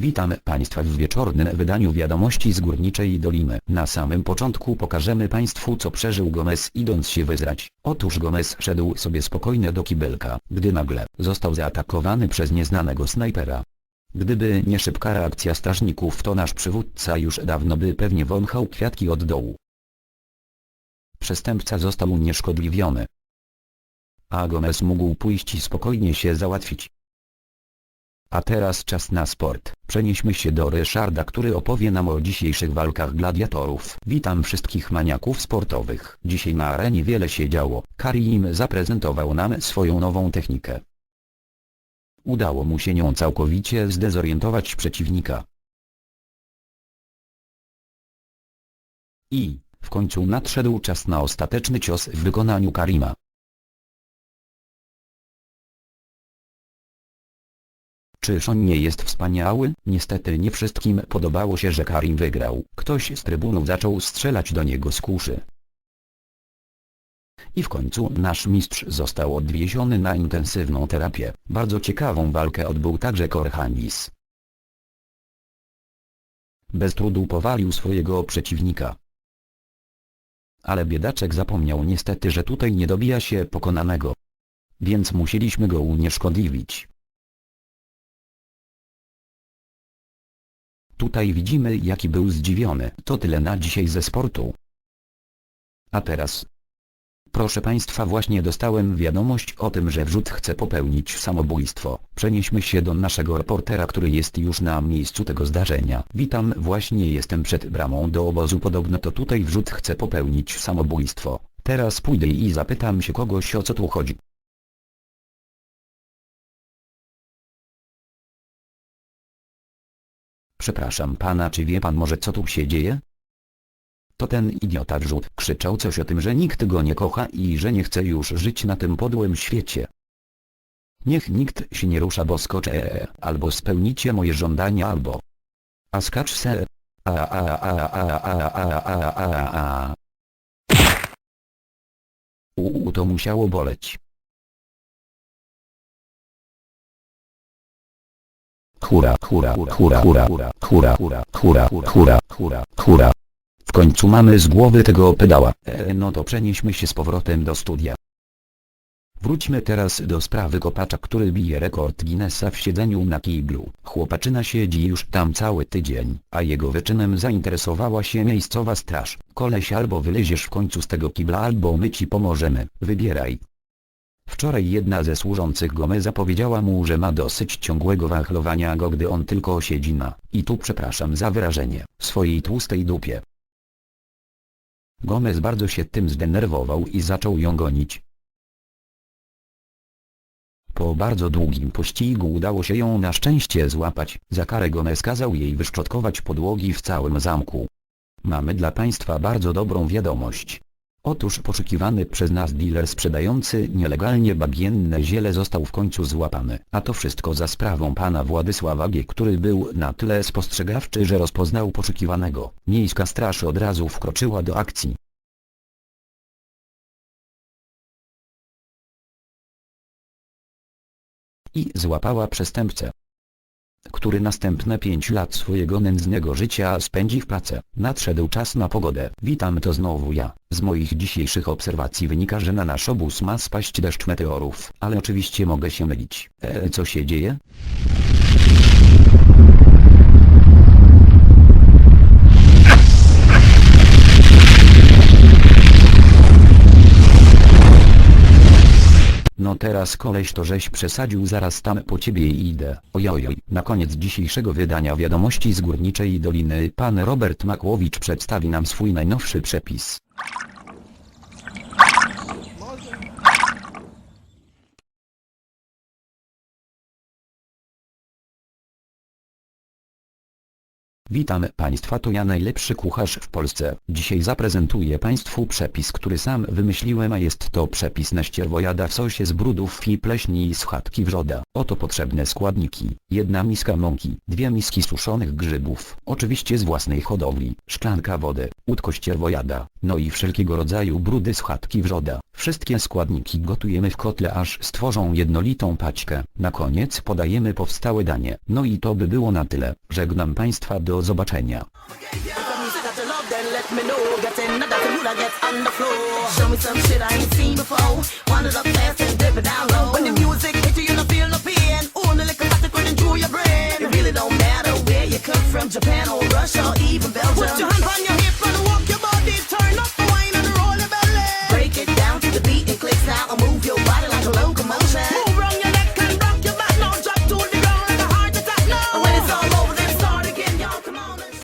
Witamy Państwa w wieczornym wydaniu wiadomości z Górniczej Doliny. Na samym początku pokażemy Państwu co przeżył Gomez idąc się wyzrać. Otóż Gomez szedł sobie spokojnie do kibelka, gdy nagle został zaatakowany przez nieznanego snajpera. Gdyby nie szybka reakcja strażników to nasz przywódca już dawno by pewnie wąchał kwiatki od dołu. Przestępca został unieszkodliwiony. A Gomez mógł pójść i spokojnie się załatwić. A teraz czas na sport. Przenieśmy się do Ryszarda, który opowie nam o dzisiejszych walkach gladiatorów. Witam wszystkich maniaków sportowych. Dzisiaj na arenie wiele się działo. Karim zaprezentował nam swoją nową technikę. Udało mu się nią całkowicie zdezorientować przeciwnika. I, w końcu nadszedł czas na ostateczny cios w wykonaniu Karima. Czyż on nie jest wspaniały? Niestety nie wszystkim podobało się, że Karim wygrał. Ktoś z trybunów zaczął strzelać do niego z kuszy. I w końcu nasz mistrz został odwieziony na intensywną terapię. Bardzo ciekawą walkę odbył także Korhanis. Bez trudu powalił swojego przeciwnika. Ale biedaczek zapomniał niestety, że tutaj nie dobija się pokonanego. Więc musieliśmy go unieszkodliwić. Tutaj widzimy jaki był zdziwiony. To tyle na dzisiaj ze sportu. A teraz. Proszę Państwa właśnie dostałem wiadomość o tym, że wrzut chce popełnić samobójstwo. Przenieśmy się do naszego reportera, który jest już na miejscu tego zdarzenia. Witam, właśnie jestem przed bramą do obozu. Podobno to tutaj wrzut chce popełnić samobójstwo. Teraz pójdę i zapytam się kogoś o co tu chodzi. Przepraszam pana, czy wie pan może co tu się dzieje? To ten idiota wrzut krzyczał coś o tym, że nikt go nie kocha i że nie chce już żyć na tym podłym świecie. Niech nikt się nie rusza, bo skoczę, albo spełnicie moje żądania, albo... A skacz se... A a a a a a a a a Uuu, to musiało boleć. Hura, hura, hura, hura, hura, hura, hura, hura, hura, hura. W końcu mamy z głowy tego pedała. E, no to przenieśmy się z powrotem do studia. Wróćmy teraz do sprawy kopacza, który bije rekord Guinnessa w siedzeniu na kiblu. Chłopaczyna siedzi już tam cały tydzień, a jego wyczynem zainteresowała się miejscowa straż. Koleś albo wyleziesz w końcu z tego kibla albo my ci pomożemy. Wybieraj. Wczoraj jedna ze służących Gomeza powiedziała mu, że ma dosyć ciągłego wachlowania go gdy on tylko siedzi na, i tu przepraszam za wyrażenie, swojej tłustej dupie. Gomez bardzo się tym zdenerwował i zaczął ją gonić. Po bardzo długim pościgu udało się ją na szczęście złapać. Za karę Gomez kazał jej wyszczotkować podłogi w całym zamku. Mamy dla Państwa bardzo dobrą wiadomość. Otóż poszukiwany przez nas dealer sprzedający nielegalnie bagienne ziele został w końcu złapany. A to wszystko za sprawą pana Władysława G., który był na tyle spostrzegawczy, że rozpoznał poszukiwanego. Miejska straż od razu wkroczyła do akcji. I złapała przestępcę który następne pięć lat swojego nędznego życia spędzi w pracy. Nadszedł czas na pogodę. Witam to znowu ja. Z moich dzisiejszych obserwacji wynika, że na nasz obóz ma spaść deszcz meteorów, ale oczywiście mogę się mylić. E, co się dzieje? Teraz koleś to żeś przesadził zaraz tam po ciebie idę. Ojojoj. Na koniec dzisiejszego wydania wiadomości z Górniczej Doliny pan Robert Makłowicz przedstawi nam swój najnowszy przepis. Witam Państwa to ja najlepszy kucharz w Polsce. Dzisiaj zaprezentuję Państwu przepis który sam wymyśliłem a jest to przepis na ścierwojada w sosie z brudów i pleśni i schatki wrzoda. Oto potrzebne składniki. Jedna miska mąki, dwie miski suszonych grzybów, oczywiście z własnej hodowli, szklanka wody, łódko ścierwojada, no i wszelkiego rodzaju brudy z chatki wrzoda. Wszystkie składniki gotujemy w kotle aż stworzą jednolitą paćkę. Na koniec podajemy powstałe danie. No i to by było na tyle. Żegnam Państwa do zobaczenia. on your Japan or Russia or even Belgium. Put your